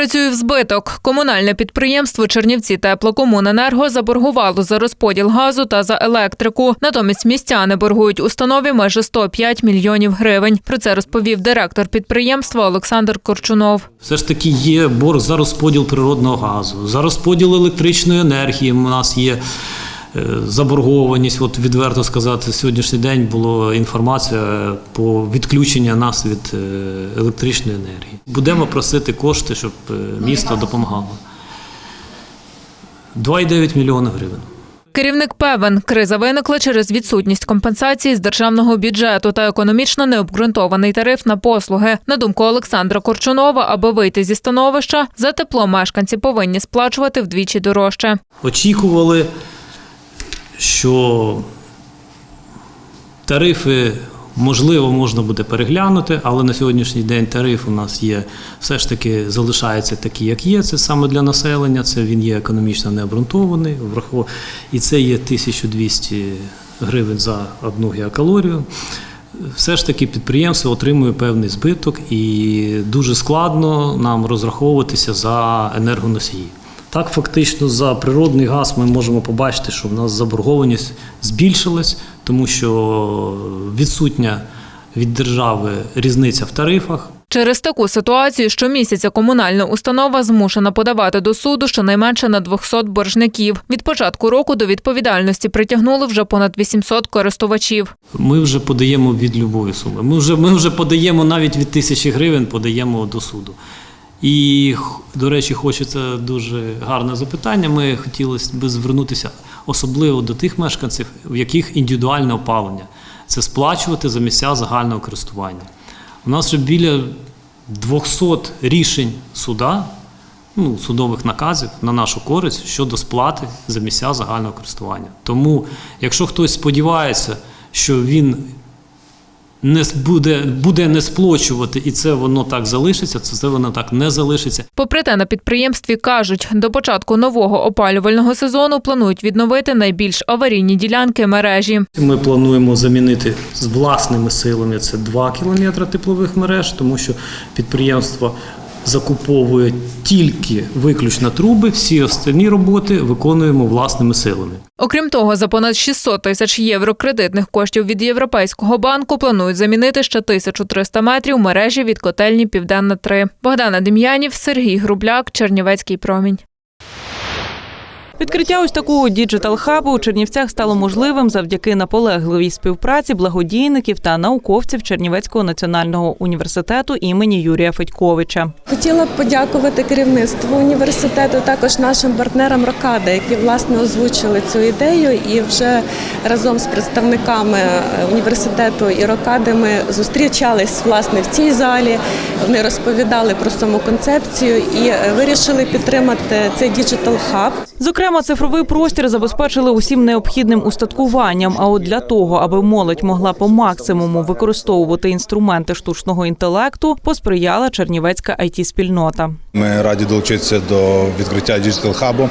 Працює в збиток. Комунальне підприємство Чернівці теплокомуненерго заборгувало за розподіл газу та за електрику. Натомість містяни боргують установі майже 105 мільйонів гривень. Про це розповів директор підприємства Олександр Корчунов. Все ж таки є борг за розподіл природного газу, за розподіл електричної енергії. У нас є заборгованість. От відверто сказати, сьогоднішній день була інформація по відключення нас від е, електричної енергії. Будемо просити кошти, щоб е, місто допомагало. 2,9 мільйона гривень. Керівник певен, криза виникла через відсутність компенсації з державного бюджету та економічно необґрунтований тариф на послуги. На думку Олександра Корчунова, аби вийти зі становища, за тепло мешканці повинні сплачувати вдвічі дорожче. очікували, що тарифи можливо можна буде переглянути, але на сьогоднішній день тариф у нас є все ж таки залишається такий, як є. Це саме для населення. Це він є економічно необґрунтований, і це є 1200 гривень за одну геокалорію. Все ж таки підприємство отримує певний збиток, і дуже складно нам розраховуватися за енергоносії. Так, фактично, за природний газ ми можемо побачити, що в нас заборгованість збільшилась, тому що відсутня від держави різниця в тарифах. Через таку ситуацію щомісяця комунальна установа змушена подавати до суду щонайменше на 200 боржників. Від початку року до відповідальності притягнули вже понад 800 користувачів. Ми вже подаємо від любої суми. Ми вже, ми вже подаємо навіть від тисячі гривень, подаємо до суду. І, до речі, хочеться дуже гарне запитання. Ми хотілося б звернутися особливо до тих мешканців, в яких індивідуальне опалення. Це сплачувати за місця загального користування. У нас вже біля 200 рішень суда, ну, судових наказів на нашу користь щодо сплати за місця загального користування. Тому, якщо хтось сподівається, що він не буде, буде не сплачувати, і це воно так залишиться, це, це воно так не залишиться. Попри те, на підприємстві кажуть, до початку нового опалювального сезону планують відновити найбільш аварійні ділянки мережі. Ми плануємо замінити з власними силами це 2 кілометри теплових мереж, тому що підприємство закуповує тільки виключно труби, всі остальні роботи виконуємо власними силами. Окрім того, за понад 600 тисяч євро кредитних коштів від Європейського банку планують замінити ще 1300 метрів мережі від котельні Південна 3. Богдана Дем'янів, Сергій Грубляк, Чернівецький промінь. Відкриття ось такого діджитал-хабу у Чернівцях стало можливим завдяки наполегливій співпраці благодійників та науковців Чернівецького національного університету імені Юрія Федьковича. Хотіла б подякувати керівництву університету, також нашим партнерам Рокада, які власне озвучили цю ідею, і вже разом з представниками е, університету і Рокади ми зустрічались власне в цій залі. Вони розповідали про саму концепцію і е, вирішили підтримати цей діджитал хаб. Зокрема, цифровий простір забезпечили усім необхідним устаткуванням. А от для того, аби молодь могла по максимуму використовувати інструменти штучного інтелекту, посприяла Чернівецька it спільнота Ми раді долучитися до відкриття Digital Hub.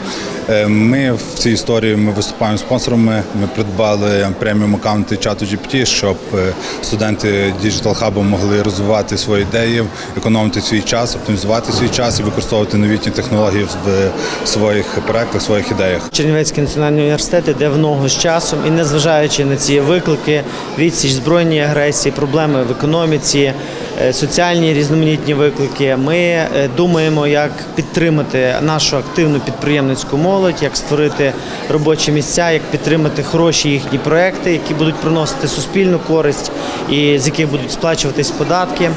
Е, Ми в цій історії ми виступаємо спонсорами. Ми придбали преміум аккаунти чату GPT, щоб е, студенти Digital Hub могли розвивати свої ідеї, економити свій час, оптимізувати свій час і використовувати новітні технології в своїх проектах, своїх ідеях. Чернівецький національний університет іде в ногу з часом і незважаючи на ці виклики, відсіч збройній агресії, проблеми в економіці, е, соціальні різноманітні виклики, ми е, думаємо, як підтримати нашу активну підприємницьку молодь, як створити робочі місця, як підтримати хороші їхні проекти, які будуть приносити суспільну користь і з яких будуть сплачуватись податки.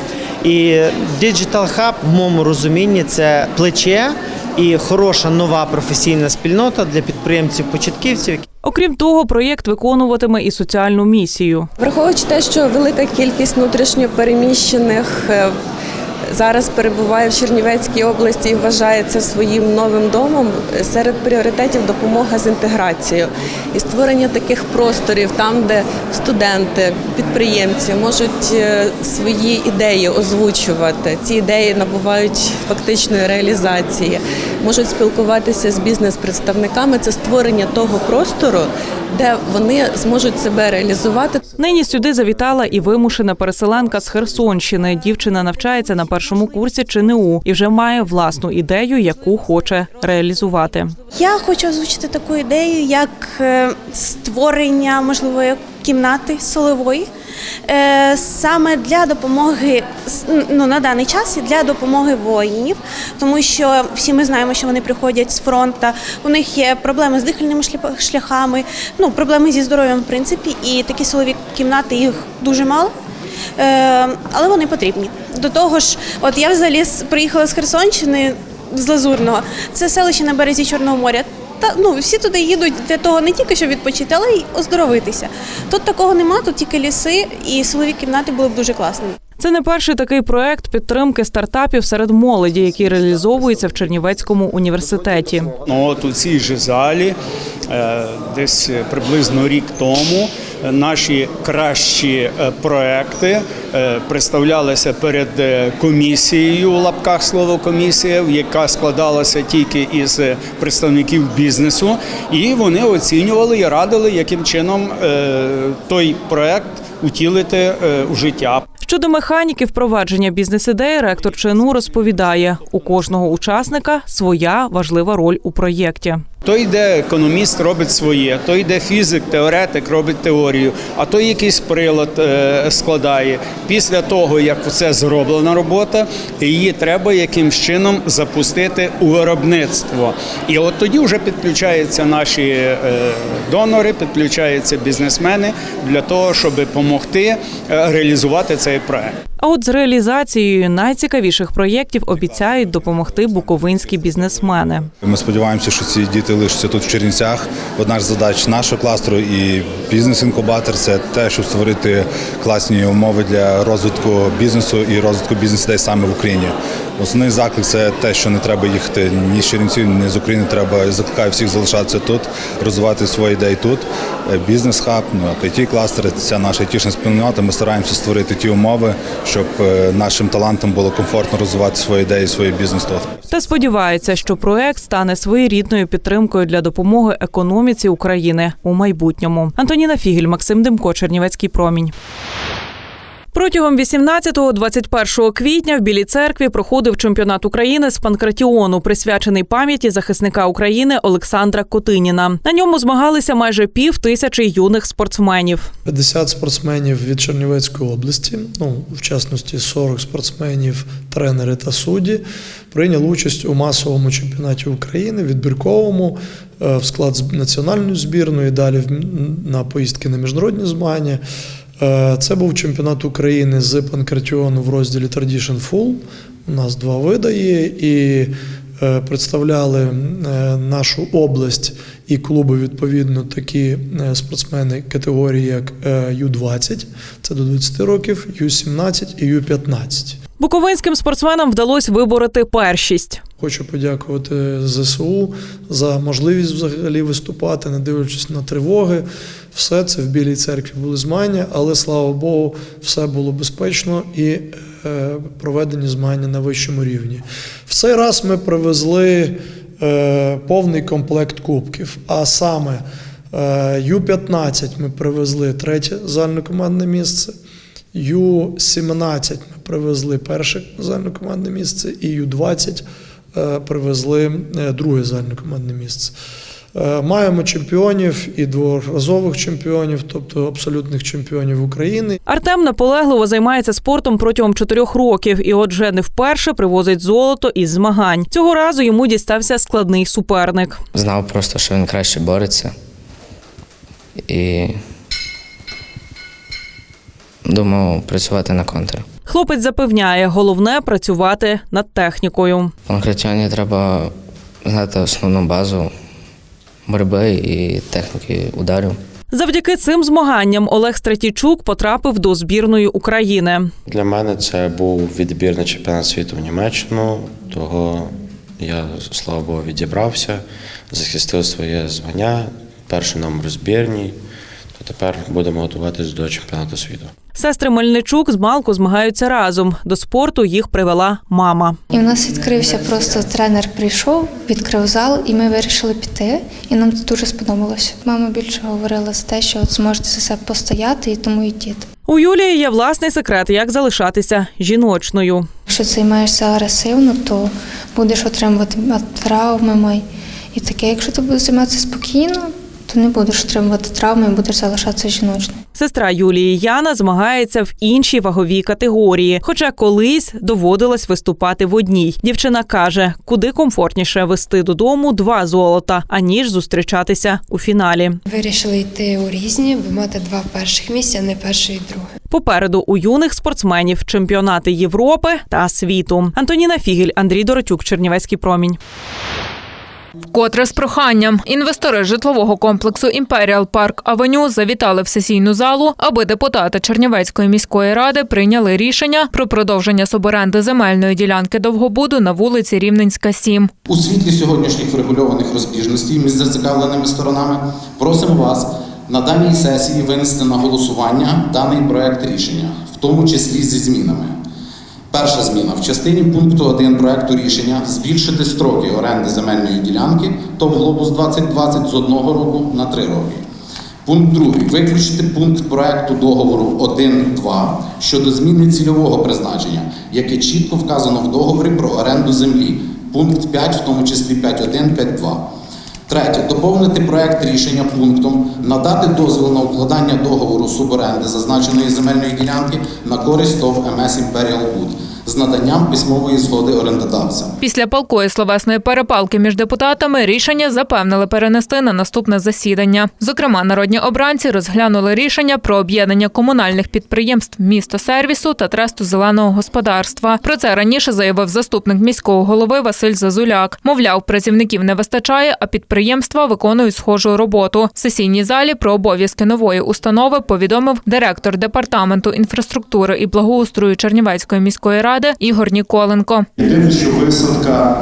І Digital Hub в моєму розумінні це плече і хороша нова професійна спільнота для підприємців-початківців. Окрім того, проєкт виконуватиме і соціальну місію. Враховуючи те, що велика кількість внутрішньопереміщених е, зараз перебуває в Чернівецькій області і вважає це своїм новим домом, серед пріоритетів допомога з інтеграцією і створення таких просторів, там, де студенти, підприємці можуть е, свої ідеї озвучувати. Ці ідеї набувають фактичної реалізації, можуть спілкуватися з бізнес-представниками. Це створення того простору, де вони зможуть себе реалізувати. Нині сюди завітала і вимушена переселенка з Херсонщини. Дівчина навчається на першому курсі ЧНУ і вже має власну ідею, яку хоче реалізувати. Я хочу озвучити таку ідею, як е, створення можливої кімнати солової. е, Саме для допомоги ну, на даний час і для допомоги воїнів, тому що всі ми знаємо, що вони приходять з фронту, у них є проблеми з дихальними шляхами, ну проблеми зі здоров'ям, в принципі, і такі силові кімнати їх дуже мало. Е, але вони потрібні. До того ж, от я взагалі приїхала з Херсонщини з Лазурного. Це селище на березі Чорного моря. Та ну всі туди їдуть для того не тільки щоб відпочити, але й оздоровитися. Тут такого нема, тут тільки ліси, і силові кімнати були б дуже класними. Це не перший такий проект підтримки стартапів серед молоді, який реалізовується в Чернівецькому університеті. Ну, от у цій же залі е, десь приблизно рік тому наші кращі е, проекти е, представлялися перед е, комісією у лапках слово комісія, яка складалася тільки із представників бізнесу, і вони оцінювали і радили, яким чином той проект утілити у життя. Щодо механіки впровадження бізнес-ідеї, ректор ЧНУ розповідає, у кожного учасника своя важлива роль у проєкті. То йде економіст, робить своє, то йде фізик, теоретик, робить теорію, а то якийсь прилад е, складає. Після того, як це зроблена робота, її треба якимсь чином запустити у виробництво. І от тоді вже підключаються наші е, донори, підключаються бізнесмени для того, щоб допомогти е, реалізувати цей проект. А от з реалізацією найцікавіших проєктів обіцяють допомогти буковинські бізнесмени. Ми сподіваємося, що ці діти лишаться тут в Чернівцях. Одна з задач нашого кластеру і бізнес-інкубатор це те, щоб створити класні умови для розвитку бізнесу і розвитку бізнес-ідей саме в Україні. Основний заклик це те, що не треба їхати ні з Чернівців, ні з України. Треба закликаю всіх залишатися тут, розвивати свої ідеї тут. Е, Бізнес-хаб, ну it кластер це наша айтішна спільнота. Ми стараємося створити ті умови, щоб е, нашим талантам було комфортно розвивати свої ідеї, свої бізнес тут. Та сподівається, що проект стане своєрідною підтримкою для допомоги економіці України у майбутньому. Антоніна Фігель, Максим Демко, Чернівецький промінь. Протягом 18-21 квітня в Білій церкві проходив чемпіонат України з панкратіону, присвячений пам'яті захисника України Олександра Котиніна. На ньому змагалися майже пів тисячі юних спортсменів. 50 спортсменів від Чернівецької області, ну в частності 40 спортсменів, тренери та судді, прийняли участь у масовому чемпіонаті України, відбірковому е, в склад національної збірної, далі на поїздки на міжнародні змагання. Е, Це був чемпіонат України з панкратіону в розділі Tradition Full. У нас два види є, і е, представляли е, нашу область і клуби відповідно такі спортсмени категорії, як е, Ю-20, це до 20 років, Ю-17 і Ю-15. Буковинським спортсменам вдалося вибороти першість. Хочу подякувати ЗСУ за можливість взагалі виступати, не дивлячись на тривоги. Все це в Білій церкві були змагання, але слава Богу, все було безпечно і е, проведені змагання на вищому рівні. В цей раз ми привезли е, повний комплект кубків, а саме е, Ю-15 ми привезли третє загальнокомандне місце. Ю-17 ми привезли перше загальнокомандне місце, і Ю-20 е, привезли е, друге загальнокомандне місце. Е, Маємо чемпіонів і дворазових чемпіонів, тобто абсолютних чемпіонів України. Артем наполегливо займається спортом протягом чотирьох років і, отже, не вперше привозить золото із змагань. Цього разу йому дістався складний суперник. Знав просто, що він краще бореться. І думав працювати на контр. Хлопець запевняє, головне працювати над технікою. В треба знати основну базу боротьби і техніки ударів. Завдяки цим змаганням Олег Стратійчук потрапив до збірної України. Для мене це був відбір на чемпіонат світу в Німеччину. Того я, слава Богу, відібрався, захистив своє звання, перший номер у збірній. То тепер будемо готуватись до чемпіонату світу. Сестри Мельничук з Малку змагаються разом. До спорту їх привела мама. І в нас відкрився просто тренер прийшов, відкрив зал, і ми вирішили піти. І нам це дуже сподобалося. Мама більше говорила за те, що от зможете за себе постояти, і тому йдіть. У Юлії є власний секрет, як залишатися жіночною. Якщо займаєшся агресивно, то будеш отримувати травми. І таке, якщо ти будеш займатися спокійно, то не будеш отримувати травми і будеш залишатися жіночною. Сестра Юлії Яна змагається в іншій ваговій категорії, хоча колись доводилось виступати в одній. Дівчина каже, куди комфортніше вести додому два золота, аніж зустрічатися у фіналі. Вирішили йти у різні, бо мати два перших місця, а не перше і друге. Попереду у юних спортсменів чемпіонати Європи та світу. Антоніна Фігель, Андрій Доротюк, Чернівецький промінь. Вкотре з проханням інвестори житлового комплексу Імперіал Парк Авеню завітали в сесійну залу, аби депутати Чернівецької міської ради прийняли рішення про продовження суборенди земельної ділянки довгобуду на вулиці Рівненська, 7. У світлі сьогоднішніх врегульованих розбіжностей між зацікавленими сторонами просимо вас на даній сесії винести на голосування даний проект рішення, в тому числі зі змінами. Перша зміна в частині пункту 1 проекту рішення збільшити строки оренди земельної ділянки ТОВ «Глобус 2020» з одного року на три роки. Пункт 2. Виключити пункт проекту договору 1.2 щодо зміни цільового призначення, яке чітко вказано в договорі про оренду землі. Пункт 5, в тому числі 5.1, 5.2. Третє. Доповнити проект рішення пунктом надати дозвіл на укладання договору суборенди зазначеної земельної ділянки на користь ТОВ МС «Імперіал Буд» з наданням письмової згоди орендодавця. Після палкої словесної перепалки між депутатами рішення запевнили перенести на наступне засідання. Зокрема, народні обранці розглянули рішення про об'єднання комунальних підприємств місто сервісу та тресту зеленого господарства. Про це раніше заявив заступник міського голови Василь Зазуляк. Мовляв, працівників не вистачає, а підприємства виконують схожу роботу. В сесійній залі про обов'язки нової установи повідомив директор департаменту інфраструктури і благоустрою Чернівецької міської ради Ігор Ніколенко. Єдине, що висадка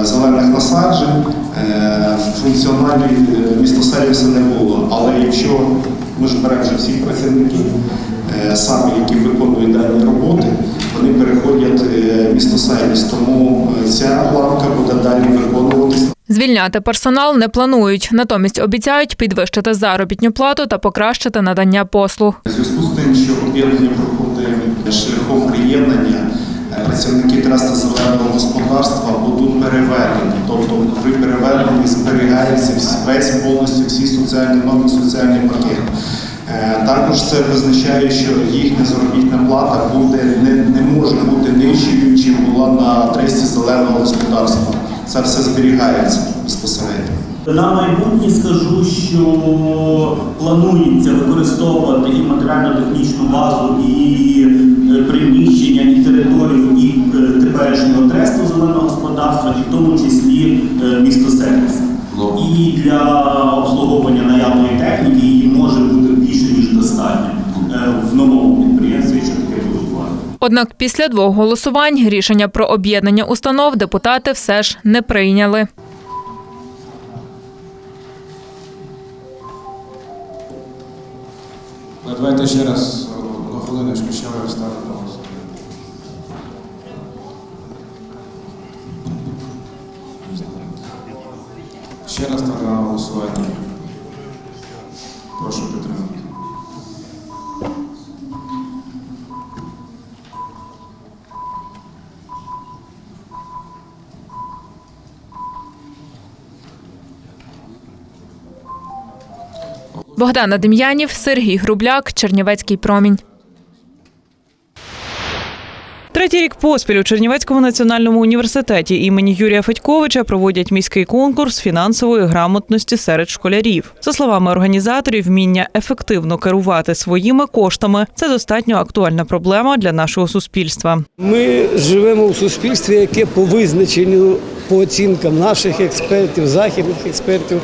е, зелених насаджень е, функціоналі е, містосервісу не було. Але якщо ми ж беремо вже всіх працівників, саме які виконують дані роботи, вони переходять містосервіс. Тому ця лавка буде далі виконуватися. Звільняти персонал не планують, натомість обіцяють підвищити заробітну плату та покращити надання послуг. Зв'язку з тим, що об'єднання проходить шляхом приєднання, працівники траста зеленого господарства будуть переведені. Тобто при переведенні зберігається весь повністю всі соціальні норми, соціальний пакет. Е, Також це визначає, що їхня заробітна плата буде не, не може бути нижчою, чим була на тресті зеленого господарства. Це все зберігається безпосередньо. На майбутнє скажу, що планується використовувати і матеріально-технічну базу, і е, приміщення, і територію, і е, теперішнього тресту зеленого господарства, і в тому числі е, місто сервіс. І для обслуговування наявної техніки її може бути більше ніж достатньо в новому підприємстві, що таке. Однак після двох голосувань рішення про об'єднання установ депутати все ж не прийняли. Давайте ще раз одну хвилиночку, ще раз ставимо на голосування. Ще раз ставимо голосування. Богдана Дем'янів, Сергій Грубляк, Чернівецький промінь. Третій рік поспіль у Чернівецькому національному університеті імені Юрія Федьковича проводять міський конкурс фінансової грамотності серед школярів. За словами організаторів, вміння ефективно керувати своїми коштами це достатньо актуальна проблема для нашого суспільства. Ми живемо в суспільстві, яке по визначенню, по оцінкам наших експертів, західних експертів,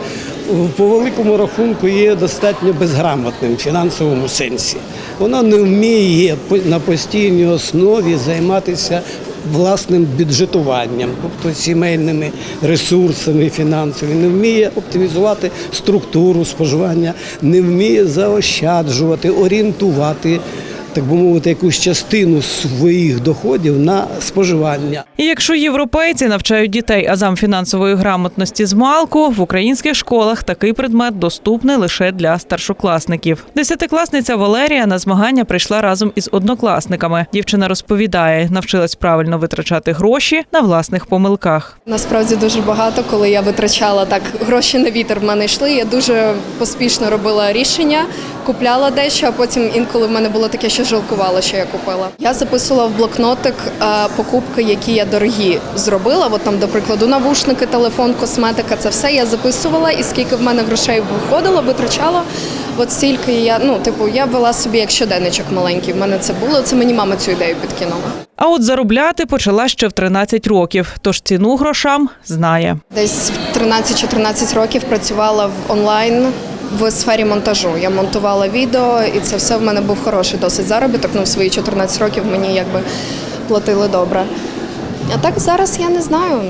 по великому рахунку є достатньо безграмотним в фінансовому сенсі. Воно не вміє на постійній основі займатися власним бюджетуванням, тобто сімейними ресурсами фінансовими, не вміє оптимізувати структуру споживання, не вміє заощаджувати, орієнтувати так би мовити, якусь частину своїх доходів на споживання. І якщо європейці навчають дітей азам фінансової грамотності з малку, в українських школах такий предмет доступний лише для старшокласників. Десятикласниця Валерія на змагання прийшла разом із однокласниками. Дівчина розповідає, навчилась правильно витрачати гроші на власних помилках. Насправді дуже багато, коли я витрачала так, гроші на вітер в мене йшли. Я дуже поспішно робила рішення, купляла дещо, а потім інколи в мене було таке, що жалкувала, що я купила. Я записувала в блокнотик е, покупки, які я дорогі зробила. От там, до прикладу, навушники, телефон, косметика це все я записувала, і скільки в мене грошей виходило, витрачала. От стільки я, ну, типу, я вела собі як щоденничок маленький. В мене це було. Це мені мама цю ідею підкинула. А от заробляти почала ще в 13 років, тож ціну грошам знає. Десь в 13-14 років працювала в онлайн в сфері монтажу. Я монтувала відео, і це все в мене був хороший досить заробіток. Ну, в свої 14 років мені якби платили добре. А так зараз я не знаю.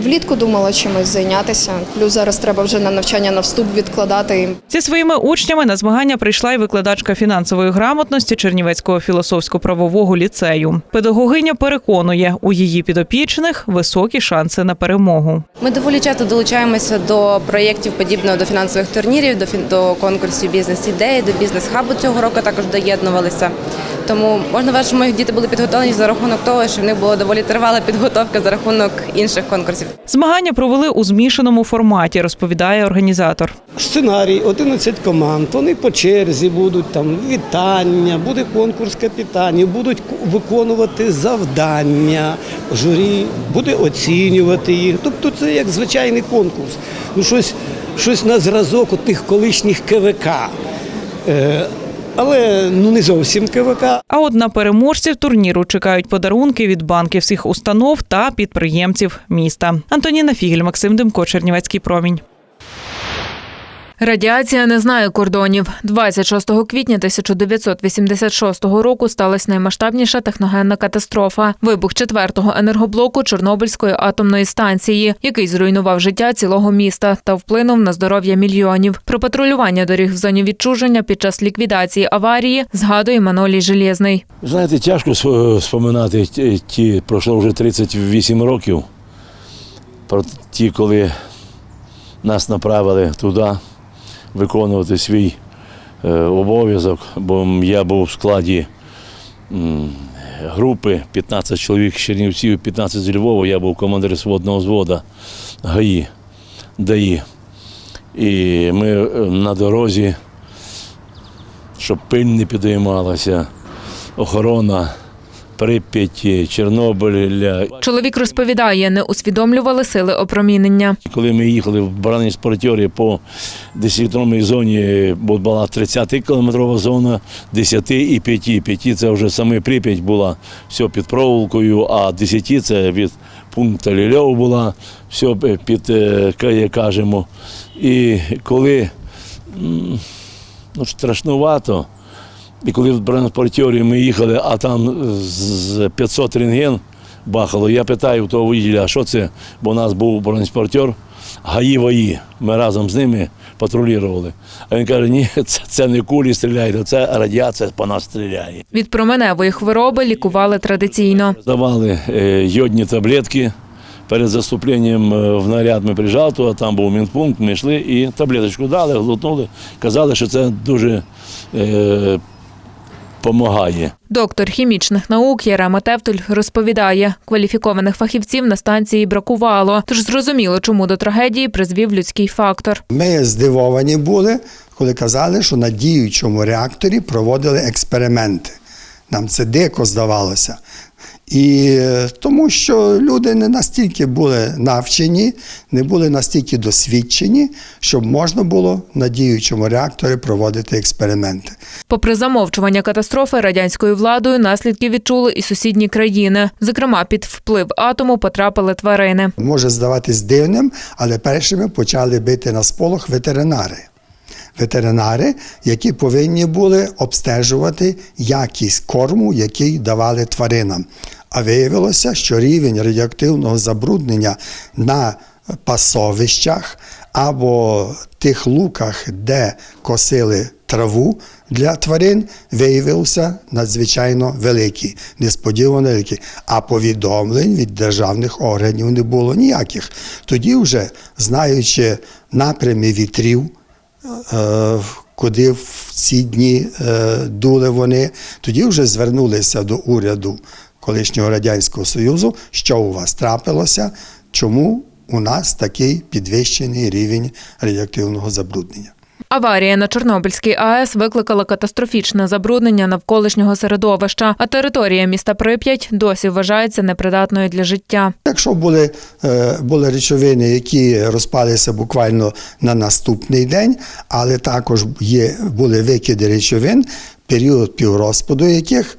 Влітку думала чимось зайнятися. Плюс зараз треба вже на навчання на вступ відкладати. Зі своїми учнями на змагання прийшла й викладачка фінансової грамотності Чернівецького філософсько-правового ліцею. Педагогиня переконує, у її підопічних високі шанси на перемогу. Ми доволі часто долучаємося до проєктів подібного до фінансових турнірів, до фін- до конкурсів бізнес-ідеї, до бізнес-хабу цього року також доєднувалися. Тому можна вважати, що мої діти були підготовлені за рахунок того, що в них була доволі тривала підготовка за рахунок інших конкурсів. Змагання провели у змішаному форматі, розповідає організатор. Сценарій 11 команд. Вони по черзі будуть там вітання, буде конкурс капітанів, будуть виконувати завдання. Журі буде оцінювати їх. Тобто це як звичайний конкурс. Ну щось, щось на зразок от тих колишніх КВК. Але ну не зовсім КВК. А от на переможців турніру чекають подарунки від банківських установ та підприємців міста. Антоніна Фігель, Максим Демко, Чернівецький промінь. Радіація не знає кордонів. 26 квітня 1986 року сталася наймасштабніша техногенна катастрофа вибух четвертого енергоблоку Чорнобильської атомної станції, який зруйнував життя цілого міста та вплинув на здоров'я мільйонів. Про патрулювання доріг в зоні відчуження під час ліквідації аварії згадує Манолій Желєзний. Знаєте, тяжко сп- споминати ті, пройшло вже 38 років. Про ті, коли нас направили туди виконувати свій е, обов'язок, бо я був в складі групи 15 чоловік з Чернівців, 15 з Львова, я був командир сводного взводу ГАІ, ДАІ. І ми е, на дорозі, щоб пиль не підіймалася, охорона Прип'яті, Чорнобиля. Чоловік розповідає, не усвідомлювали сили опромінення. Коли ми їхали в бронетранспортері по 10-кілометровій зоні, бо була 30-кілометрова зона, 10 і 5. 5 це вже саме Прип'ять була, все під проволокою, а 10 це від пункту Лільов була, все під, е, як кажемо. І коли ну, страшнувато, і коли в бронетранспортері ми їхали, а там з 500 рентген бахало, я питаю у того водія, що це? Бо у нас був бронетранспортер, гаї ваї. Ми разом з ними патрулювали. А він каже, ні, це, це не кулі стріляють, це радіація по нас стріляє. Від променевої хвороби лікували традиційно. Давали е, йодні таблетки. Перед заступленням е, в наряд ми приїжджали, то там був мінпункт, ми йшли і таблеточку дали, глотнули. Казали, що це дуже е, допомагає. Доктор хімічних наук Ярема Тевтуль розповідає, кваліфікованих фахівців на станції бракувало, тож зрозуміло, чому до трагедії призвів людський фактор. Ми здивовані були, коли казали, що на діючому реакторі проводили експерименти. Нам це дико здавалося. І е, тому що люди не настільки були навчені, не були настільки досвідчені, щоб можна було на діючому реакторі проводити експерименти. Попри замовчування катастрофи радянською владою, наслідки відчули і сусідні країни. Зокрема, під вплив атому потрапили тварини. Може здаватись дивним, але першими почали бити на сполох ветеринари. Ветеринари, які повинні були обстежувати якість корму, який давали тваринам. А виявилося, що рівень радіоактивного забруднення на пасовищах, або тих луках, де косили траву для тварин, виявився надзвичайно великий, несподівано великий. А повідомлень від державних органів не було ніяких. Тоді, вже знаючи напрями вітрів, е, куди в ці дні е, дули вони, тоді вже звернулися до уряду колишнього Радянського Союзу, що у вас трапилося, чому у нас такий підвищений рівень радіоактивного забруднення. Аварія на Чорнобильській АЕС викликала катастрофічне забруднення навколишнього середовища, а територія міста Прип'ять досі вважається непридатною для життя. Якщо були, е, були речовини, які розпалися буквально на наступний день, але також є, були викиди речовин, період піврозпаду яких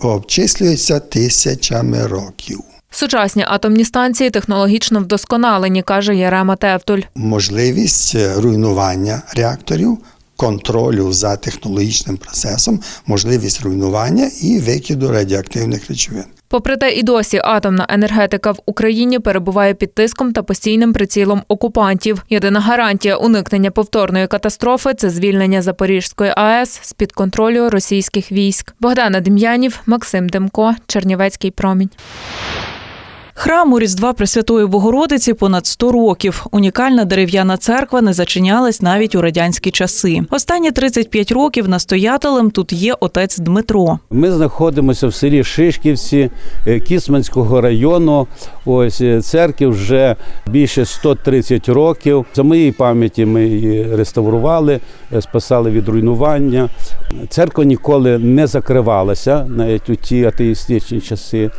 обчислюється тисячами років. Сучасні атомні станції технологічно вдосконалені, каже Ярема Тевтуль. Можливість е, руйнування реакторів, контролю за технологічним процесом, можливість руйнування і викиду радіоактивних речовин. Попри те, і досі атомна енергетика в Україні перебуває під тиском та постійним прицілом окупантів. Єдина гарантія уникнення повторної катастрофи це звільнення Запорізької АЕС з під контролю російських військ. Богдана Дем'янів, Максим Демко, Чернівецький промінь. Храму Різдва Пресвятої Богородиці понад 100 років. Унікальна дерев'яна церква не зачинялась навіть у радянські часи. Останні 35 років настоятелем тут є отець Дмитро. Ми знаходимося в селі Шишківці е, Кісманського району. Ось е, церкві вже більше 130 років. За моєї пам'яті ми її реставрували, е, спасали від руйнування. Церква ніколи не закривалася, навіть у ті атеїстичні часи.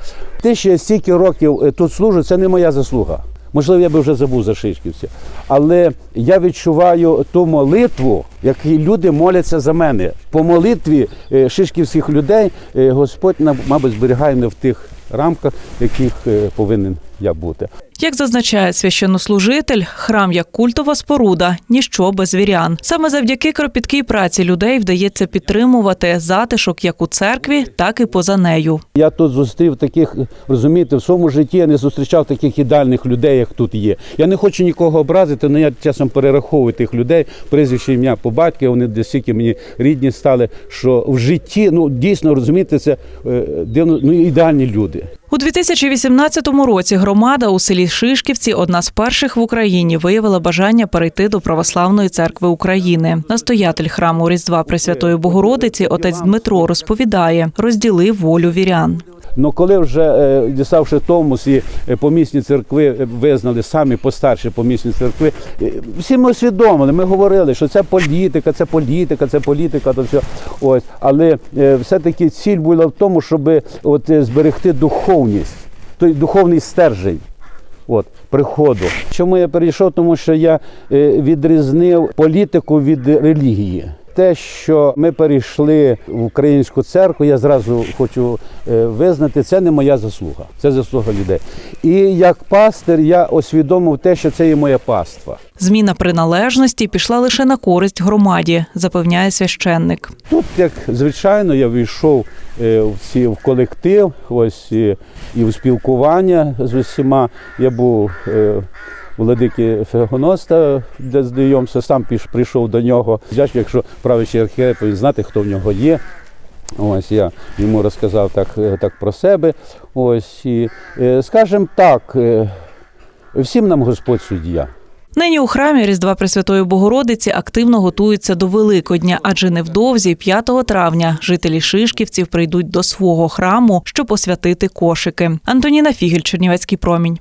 Що я стільки років е, тут служу, це не моя заслуга. Можливо, я би вже забув за Шишківця. Але я відчуваю ту молитву, як люди моляться за мене. По молитві е, шишківських людей е, Господь, мабуть, зберігає мене в тих рамках, в яких повинен я бути. Як зазначає священнослужитель, храм як культова споруда, ніщо без вірян. Саме завдяки кропіткій праці людей вдається підтримувати затишок як у церкві, так і поза нею. Я тут зустрів таких, розумієте, в своєму житті я не зустрічав таких ідеальних людей, як тут є. Я не хочу нікого образити, але я часом перераховую тих людей, прізвище ім'я по батькові, вони настільки мені рідні стали, що в житті, ну дійсно розумієте, це е, дивно, ну ідеальні люди. У 2018 році громада у селі Шишківці, одна з перших в Україні, виявила бажання перейти до православної церкви України. Настоятель храму Різдва Пресвятої Богородиці, отець Дмитро, розповідає, розділив волю вірян. Ну коли вже е, діставши Томус і е, помісні церкви е, визнали самі постарші помісні церкви, всі ми усвідомили, ми говорили, що це політика, це політика, це політика, то все. Ось. Але все-таки ціль була в тому, щоб от, зберегти духовність, той духовний стержень. От приходу. Чому я перейшов? Тому що я е, відрізнив політику від релігії. Те, що ми перейшли в українську церкву, я зразу хочу е, визнати, це не моя заслуга, це заслуга людей. І як пастир я усвідомив те, що це є моя паства. Зміна приналежності пішла лише на користь громаді, запевняє священник. Тут, як звичайно, я війшов е, в ці в колектив, ось і, і в спілкування з усіма. Я був е, владики Феогоноста, де знайомся, сам прийшов до нього. Звісно, якщо правичий архієрей повинен знати, хто в нього є. Ось я йому розказав так, е, так про себе. Ось і е, скажімо так, е, всім нам Господь суддя. Нині у храмі Різдва Пресвятої Богородиці активно готуються до Великодня, адже невдовзі, 5 травня, жителі Шишківців прийдуть до свого храму, щоб освятити кошики. Антоніна Фігель, Чернівецький промінь.